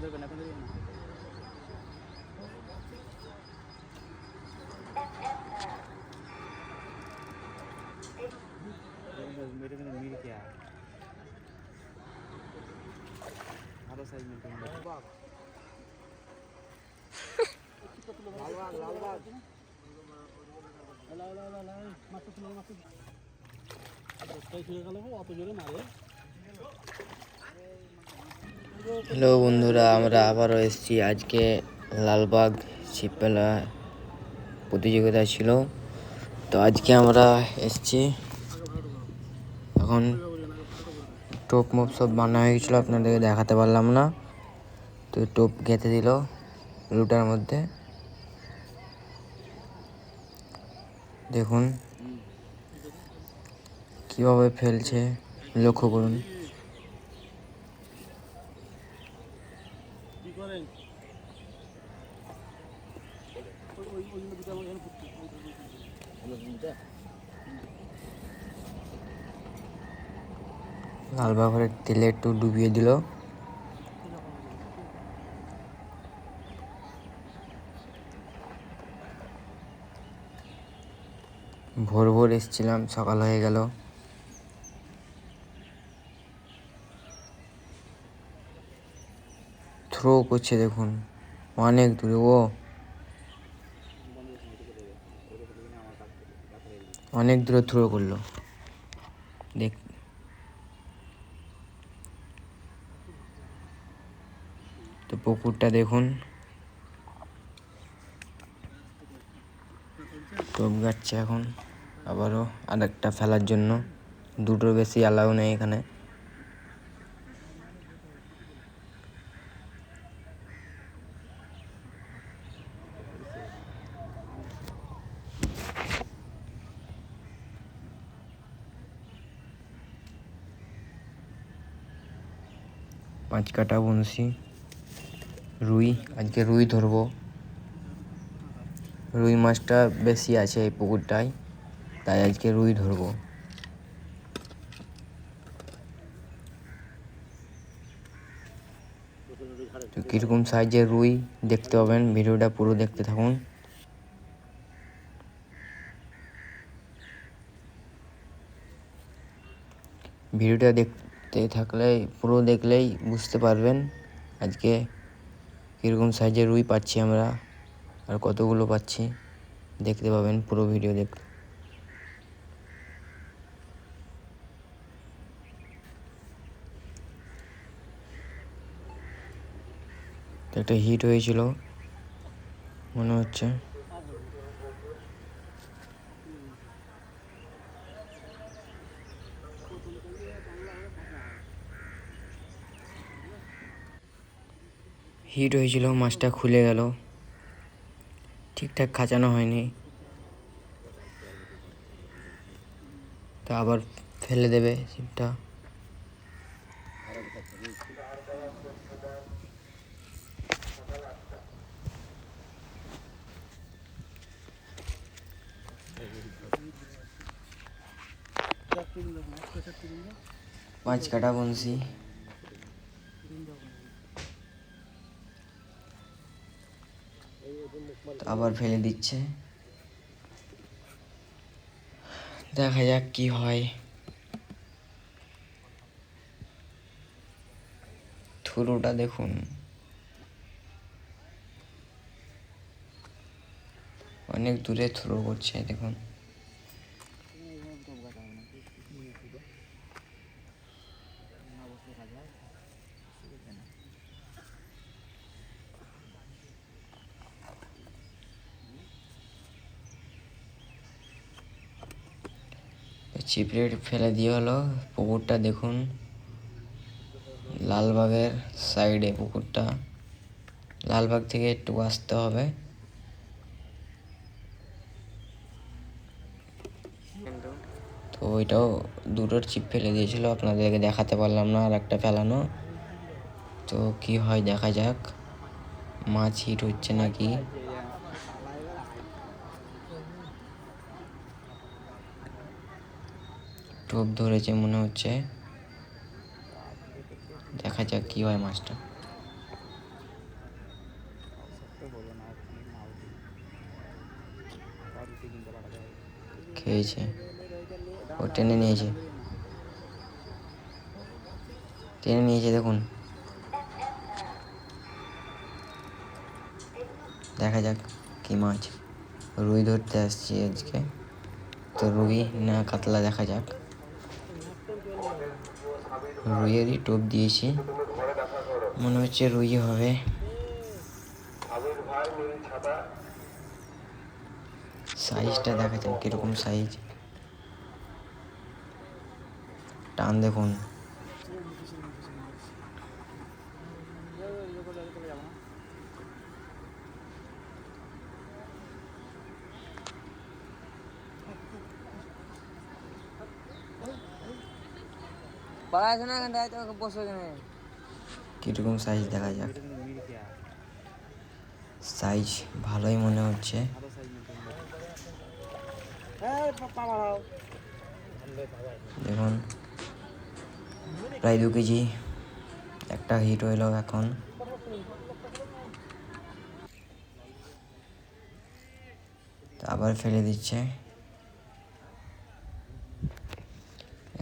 ধরবেন এখন ধরবেন না मेरे को मिल क्या ভালো সাইজ মিলতে লাল লাল লাল হ্যালো বন্ধুরা, আমরা আবারও এসেছি। আজকে লালবাগ ছিপমেলা প্রতিযোগিতা ছিল। তো আজকে আমরা এসেছি। এখন টোপ মোপ সব বানা হয়ে গেছিল, আপনাদেরকে দেখাতে পারলাম না। তো টোপ গেঁথে দিল রুটার মধ্যে। দেখুন, কীভাবে ফেলছে, লক্ষ্য করুন। লাল বাঘরের তেলে একটু ডুবিয়ে দিল। ভোর ভোর এসছিলাম, সকাল হয়ে গেল। থ্রো করছে দেখুন, অনেক দূরে, ও। অনেক দূরে থ্রো করল। দেখ তো পুকুরটা দেখুন। টোপ গাচ্ছে এখন, আবারও আরেকটা ফেলার জন্য। দুটোর বেশি অ্যালাউ নেই এখানে। পাঁচ কাটা বনশি রুই, আজকে রুই ধরবো। রুই মাছটা বেশি আছে এই পুকুরটায়, তাই আজকে রুই ধরবো। তো কীরকম সাইজের রুই দেখতে পাবেন? ভিডিওটা পুরো দেখতে থাকুন। ভিডিওটা দেখতে থাকলে, পুরো দেখলেই বুঝতে পারবেন আজকে কীরকম সাইজের রুই পাচ্ছি আমরা, আর কতগুলো পাচ্ছি, দেখতে পাবেন পুরো ভিডিও দেখ। একটা হিট হয়েছিল, মনে হচ্ছে। হিট হয়েছিল, মাছটা খুলে গেল। ঠিকঠাক খাঁচানো হয়নি। তা আবার ফেলে দেবে ছিপটা। পাঁচ কাটা বনশি আবার ফেলে দিচ্ছে। দেখা যাক কি হয়। থুরুটা দেখুন। অনেক দূরে থ্রো করছে দেখুন। চিপড়ে ফেলে দিয়ে হলো। পুকুরটা দেখুন। লালবাগের সাইডে পুকুরটা। লালবাগ থেকে একটু আসতে হবে। তো ওইটাও দুটোর চিপ ফেলে দিয়েছিল। আপনাদেরকে দেখাতে পারলাম না আর একটা ফেলানো। তো কি হয় দেখা যাক। মাছ হিট হচ্ছে নাকি? টোপ ধরেছে মনে হচ্ছে। দেখা যাক কী হয় মাছটা। খেয়েছে। ও টেনে নিয়েছে। টেনে নিয়েছে দেখুন। দেখা যাক কী মাছ। রুই ধরতে আসছি আজকে। তো রুই না কাতলা দেখা যাক। রুইয়েরই টোপ দিয়েছি। মনে হচ্ছে রুই হবে। সাইজটা দেখা কীরকম কীরকম সাইজ? টান দেখুন। দাঁড়াইছো না এখানটায় তোমাকে বসো কীরকম সাইজ দেখা যাক? সাইজ ভালোই মনে হচ্ছে। দেখুন প্রায় দু কেজি। একটা হিট হইল এখন। আবার ফেলে দিচ্ছে।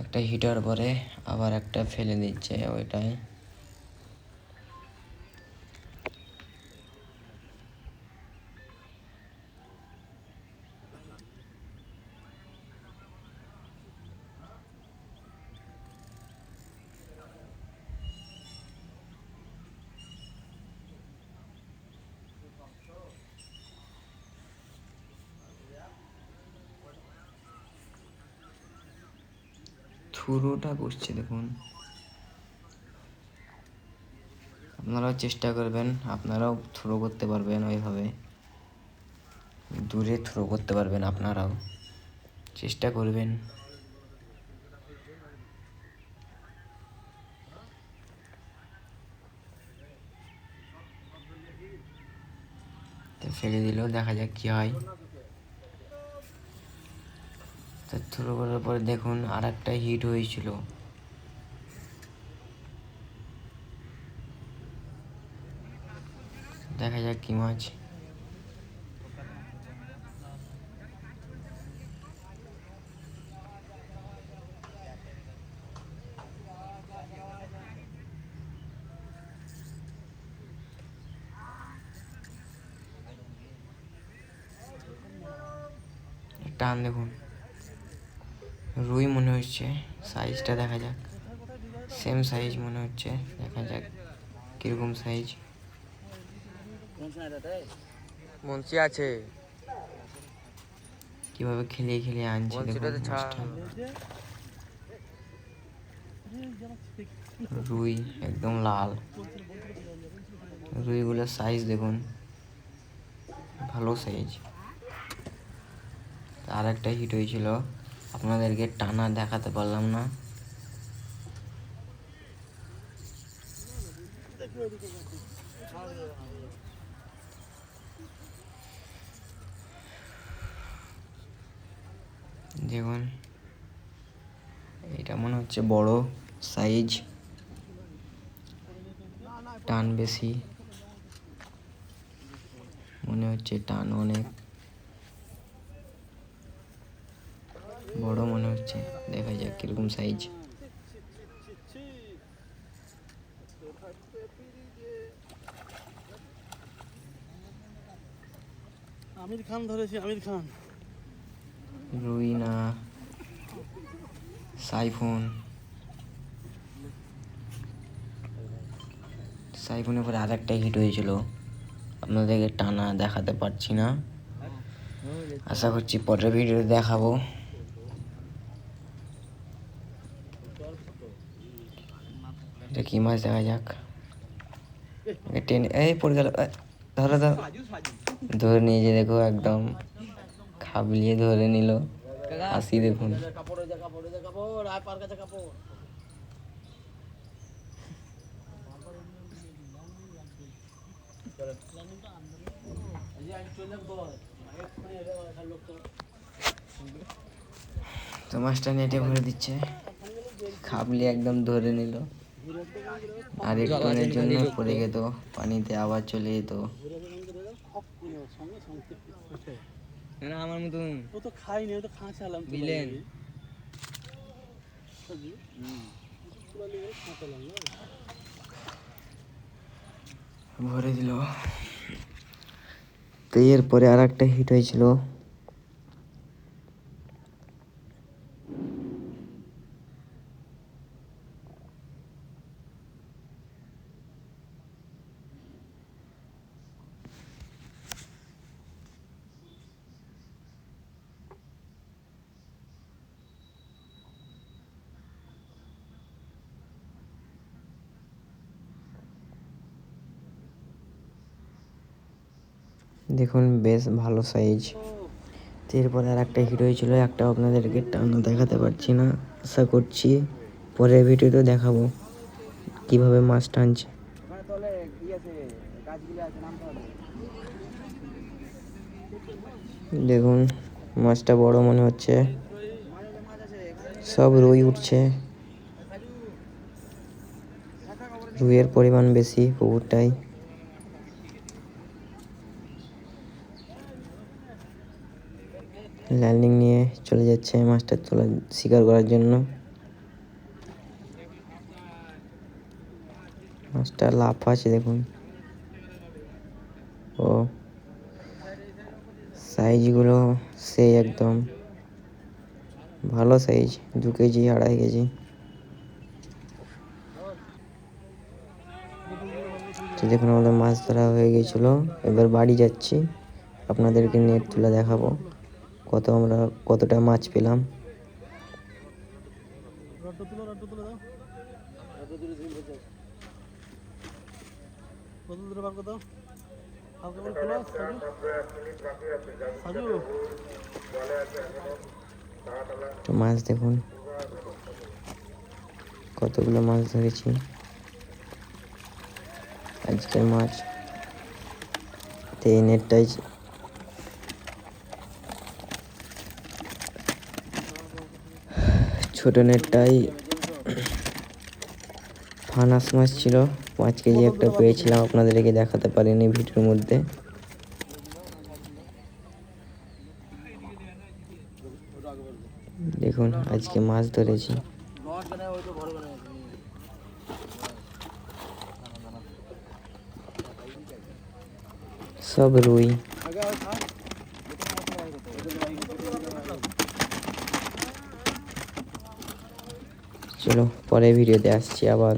একটা হিটার পরে আবার একটা ফেলে দিচ্ছে ওইটাই থুরোটা বসছে, দেখুন। আপনারাও চেষ্টা করবেন, আপনারাও থ্রো করতে পারবেন ওইভাবে। দূরে থ্রো করতে পারবেন আপনারাও। চেষ্টা করবেন। ফেলে দিলেও দেখা যাক কি হয়। তো থ্রো করার পরে দেখুন আর একটা হিট হয়েছিল। দেখা যাক কি মাছ টান দেখুন। রুই মনে হচ্ছে সাইজটা দেখা যাক। সেম সাইজ মনে হচ্ছে দেখা যাক কীরকম সাইজ মনসি আছে। কীভাবে খেলিয়ে খেলিয়ে আনছে রুই একদম লাল। রুইগুলোর সাইজ দেখুন ভালো সাইজ আর একটা হিট হয়েছিল। আপনাদেরকে টানা দেখাতে পারলাম না। দেখুন, এটা মনে হচ্ছে বড় সাইজ, টান বেশি। মনে হচ্ছে টান অনেক বড় মনে হচ্ছে দেখা যাক কীরকম সাইজ আমির খান ধরেছি আমির খান। রুইনা সাইফোন। সাইফোনের পরে আর একটা হিট হয়েছিল। আপনাদেরকে টানা দেখাতে পারছি না। আশা করছি পরের ভিডিওতে দেখাবো। এটা কি মাছ দেখা যাক টেনে এই পড়ে গেল ধরো ধর ধরে নিয়ে নিয়েছে দেখো একদম খাবলিয়ে ধরে নিল। আসি দেখুন। যা যা তো মাছটা নেটে ভরে দিচ্ছে। খাবলি একদম ধরে নিল। আর একটুনের জন্য পড়ে যেত পানিতে আবার চলে যেত। না আমার মতন। ও তো খাইনি আমি তো খাঁচালাম বিলেন। ভরে দিল। তো এরপরে আর একটা হিট হয়েছিল। দেখুন, বেশ ভালো সাইজ এরপরে আর একটা হিট ছিল একটা আপনাদেরকে টানা দেখাতে পারছি না, আশা করছি পরের ভিডিওতে দেখাবো কীভাবে মাছ টানছে। দেখুন, মাছটা বড় মনে হচ্ছে। সব রুই উঠছে। রুইয়ের পরিমাণ বেশি পুকুরটাই ল্যান্ডিং নিয়ে চলে যাচ্ছে মাছটা তোলা, শিকার করার জন্য। মাছটা লাফ আছে, দেখুন। ও, সাইজগুলো সেই একদম। ভালো সাইজ, দু কেজি, আড়াই কেজি। দেখুন, আমাদের মাছ ধরা হয়ে গেছিল। এবার বাড়ি যাচ্ছি। আপনাদেরকে নেট তুলে দেখাবো। কত আমরা কতটা মাছ পেলাম? মাছ দেখুন। কতগুলো মাছ ধরেছি। আজকের মাছ তো নেটটাই ছোট নেটটাই ফানাস মাছ ছিল। পাঁচ কেজি একটা পেয়েছিলাম, আপনাদেরকে দেখাতে পারিনি ভিডিওর মধ্যে। দেখুন, আজকে মাছ ধরেছি। সব রুই। চলো পরে ভিডিওতে আসছি আবার।